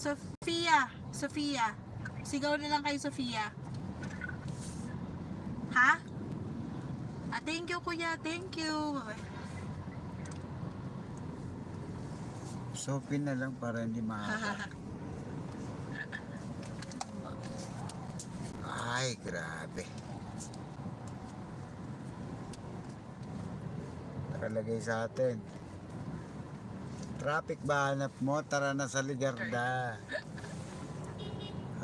Sofia. Sofia. Sigaw na lang kayo, Sofia. Ha? Ah, thank you, kuya. Thank you. Soapin na lang para hindi mahaba. Ay, grabe. Nakalagay sa atin. Traffic ba hanap mo? Tara na sa Ligarda.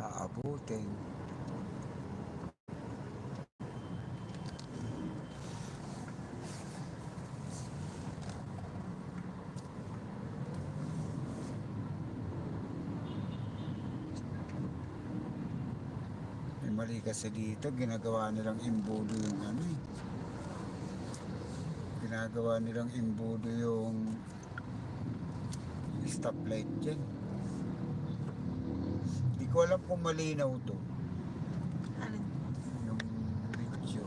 Aabutin. May mali kasi dito, ginagawa nilang imbudo yung ano eh. Ginagawa nilang imbudo yung stoplight dyan. Hindi ko alam kung malinaw to, Alin? yung video.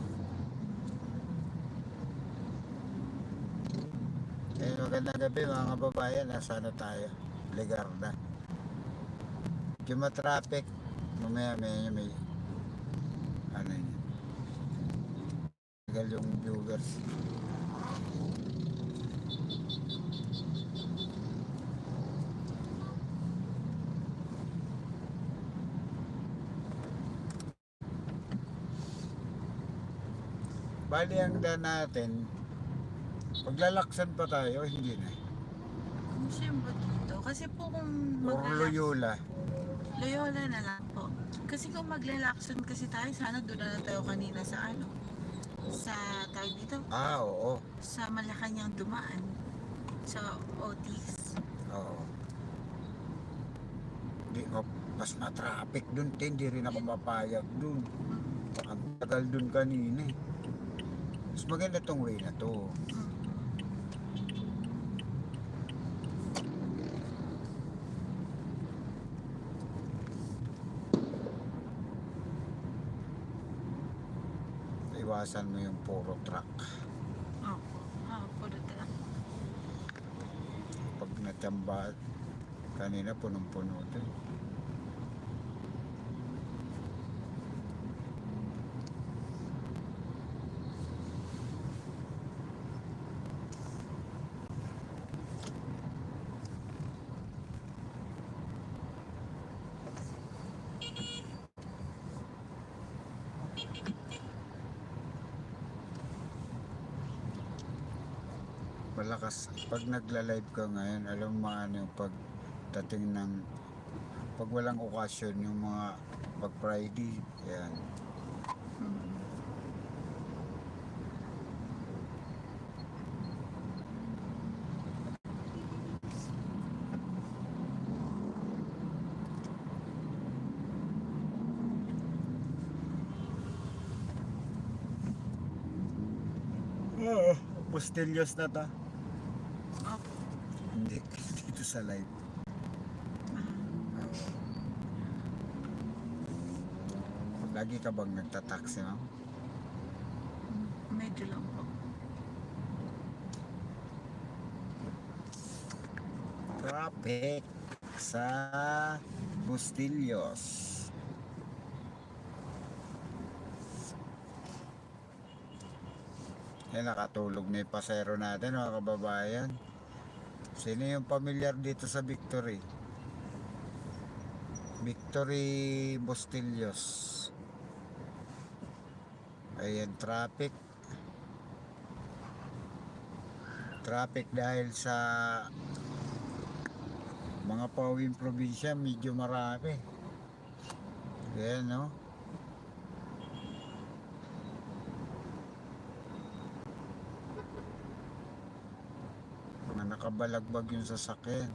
Eh, magandang gabi mga kababayan, nasa na tayo? Legarda. Medyo matraffic. Mamaya may, may ano yun. Tagal yung viewers. Bali ang daan natin, paglalaksan pa tayo, hindi na. Kung siyempre dito. Kasi po kung mag Loyola. Loyola na lang po. Kasi kung maglalakson kasi tayo, sana doon na lang tayo kanina sa ano. Sa tawag dito. Ah, oo. Sa Malacanang dumaan. Sa Otis. Oo. Di, oh, mas na-traffic dun, te. Hindi rin ako mapayag dun. Ang tagal dun kanina eh. Mas maganda tong way na to. Iwasan mo yung puro truck. Opo. Ah, puro truck. Pag natamba, kanina punong-puno to. eh. Malakas pag nagla-live ka ngayon alam mo ano yung pagdating ng pag walang okasyon yung mga pag Friday yan Mm. Oo, Postelios na ta. Hindi, dito sa live. Lagi ka bang nagtataksi, ma'am? Medyo lang po. Traffic sa Bustillos. Eh, nakatulog na yung pasero natin, mga kababayan. Sino yung pamilyar dito sa Victory? Victory Bustillos. Ayan, traffic. Traffic dahil sa mga pawing probinsya, medyo marami. Ayan, no? Mga nakabalagbag yung sasakyan.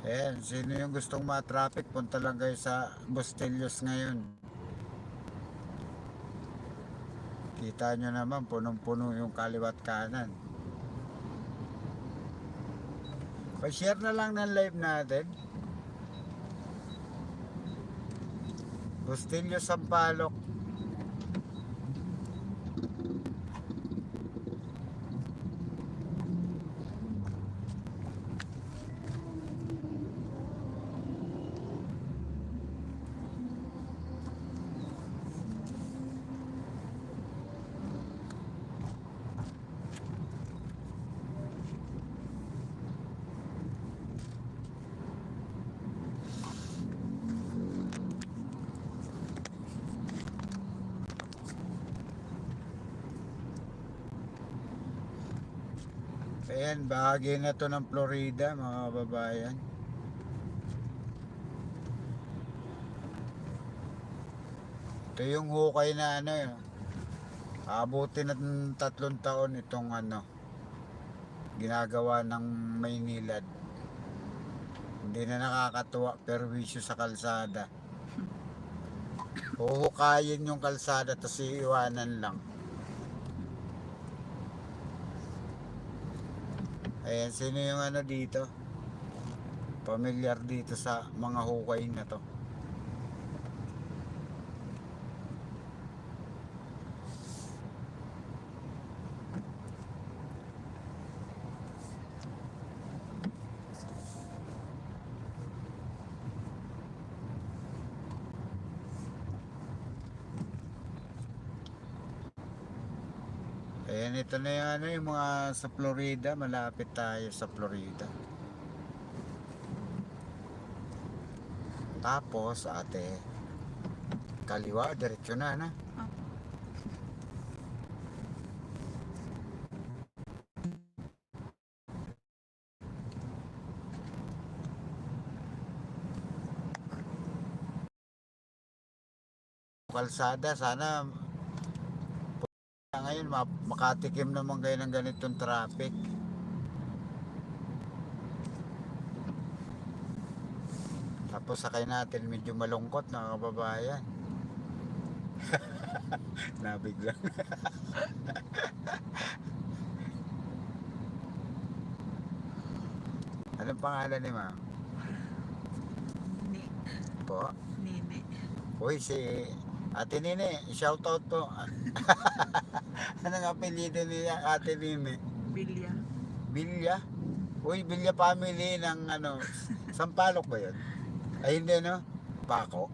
Ayan, sino yung gustong ma-traffic, punta lang kayo sa Bustillos ngayon. Kita nyo naman, punong-puno yung kaliwat kanan. Pa-share na lang ng live natin. Bustilyo Sampalok. Ayan, bahagi na to ng Florida, mga kababayan. Ito yung hukay na ano yun. Abutin ng tatlong taon itong ano, ginagawa ng Maynilad. Hindi na nakakatuwa, perwisyo sa kalsada. Huhukayin yung kalsada, tapos iiwanan lang. Ayan, sino yung ano dito? Pamilyar dito sa mga hukay na to. Ayan, ito na yung ano, yung mga sa Florida, malapit tayo sa Florida. Tapos, ate, kaliwa, diretso na, na. Kalsada, sana makatikim naman kayo ng ganitong traffic. Tapos sakay natin medyo malungkot na kababayan. Nabigla. Anong pangalan ni ma'am? Ni, Po? nini. Uy, si Ate Nini, shoutout po. Anong apelido niya, Ate Nini? Bilya. Bilya? Uy, Bilya family ng ano, Sampalok ba yun? Ay hindi no? Paco?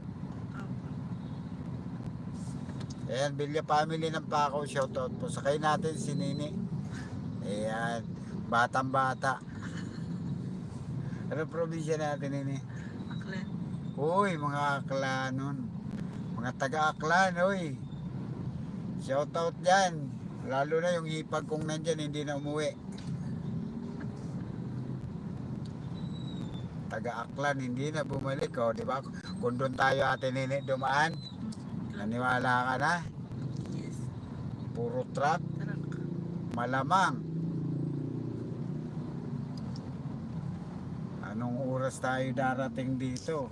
Ayan, Bilya family ng Paco, shoutout po. Sakay natin si Nini. Ayan, batang bata. Ano probinsya natin Nini? Aklan. Uy, mga aklanon. Mga taga-aklan, uy. Shoutout dyan. Lalo na yung hipag kong nandyan, hindi na umuwi. Taga-aklan, hindi na bumalik. O, di ba? Kung doon tayo ate nini dumaan, naniwala ka na. Yes. Puro trap, Tarak. malamang. Anong oras tayo darating dito?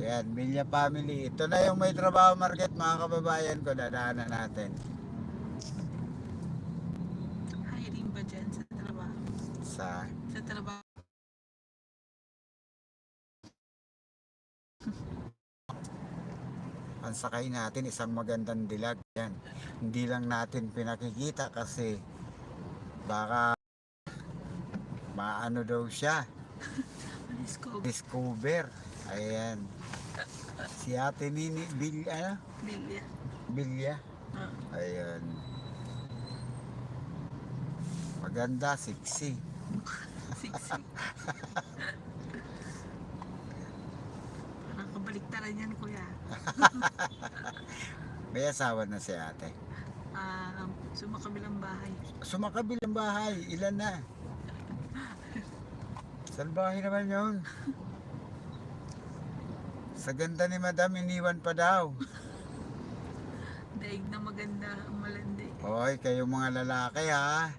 Yan, Bilya Family. Ito na yung may trabaho market, mga kababayan ko. Dadaanan natin. Hiring ba dyan sa trabaho? Sa, Sa trabaho. ang sakay natin, isang magandang dilag. Yan. Hindi lang natin pinakikita kasi baka maano daw siya. Disco. Discover. Ayan. Si ate Nini, Bil, ano? Bilya. Bilya. Ah, Ayan. Maganda, sexy. siksik. Parang kabaliktaran yan, kuya. May asawa na si ate. Ah, sumakabilang bahay. Sumakabilang bahay, ilan na? Salbahe naman yun. Sa ganda ni madam, iniwan pa daw. Daig na maganda ang malandi. Hoy, kayo mga lalaki ha.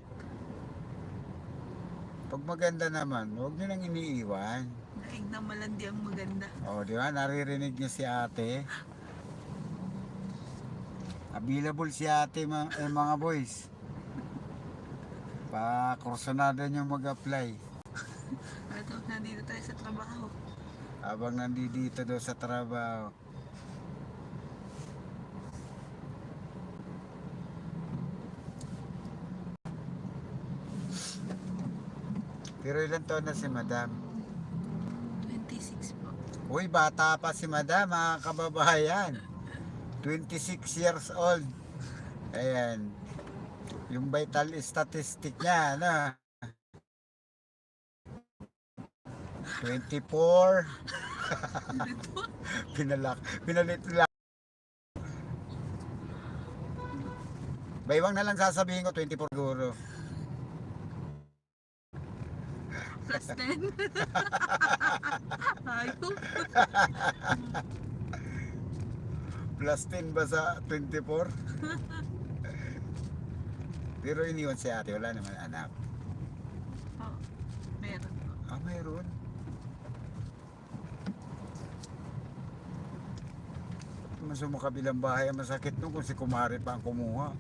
Pag maganda naman, huwag nyo nang iniiwan. Daig na malandi ang maganda. O, di ba? Naririnig niyo si ate. Available si ate ma- eh, mga boys. Pa, kursunado nyo mag-apply. Ito, nandito tayo sa trabaho. Habang nandito daw sa trabaho. Pero ilan taon na si madam? 26 po. Uy, bata pa si madam, mga kababayan. 26 years old. Ayan. Yung vital statistic niya, ano? 24. Ito, Pinalak. Pinalit lang. Baywang na lang sasabihin ko, 24 siguro. plus 10. Ayun. Plus 10 ba sa 24? Pero iniwan si ate, wala naman anak. Oh, meron. Ah, mayroon. Mas kabilang bahay ang masakit nung kung si kumari pa ang kumuha.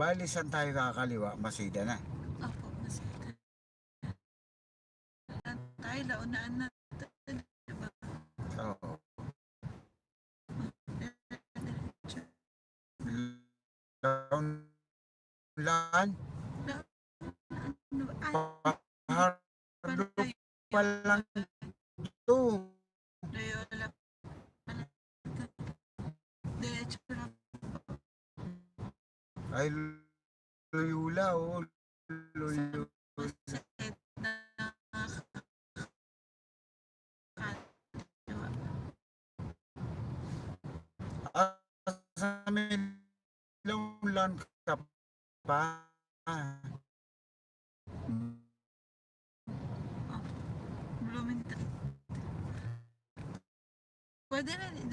Bali, saan tayo kakaliwa? Masida na. Opo, masita. Tayo, launaan na. Diba? Oo. Diretso. Down lan. Ano ba? Ay, Pahardo palayo. pa lang to. Loyola. Diretso lang. Ay, Loyola, oh.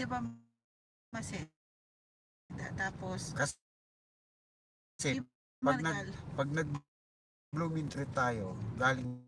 Ba, masita. Tapos, Kasi, pag nag, pag nag blooming tree tayo, galing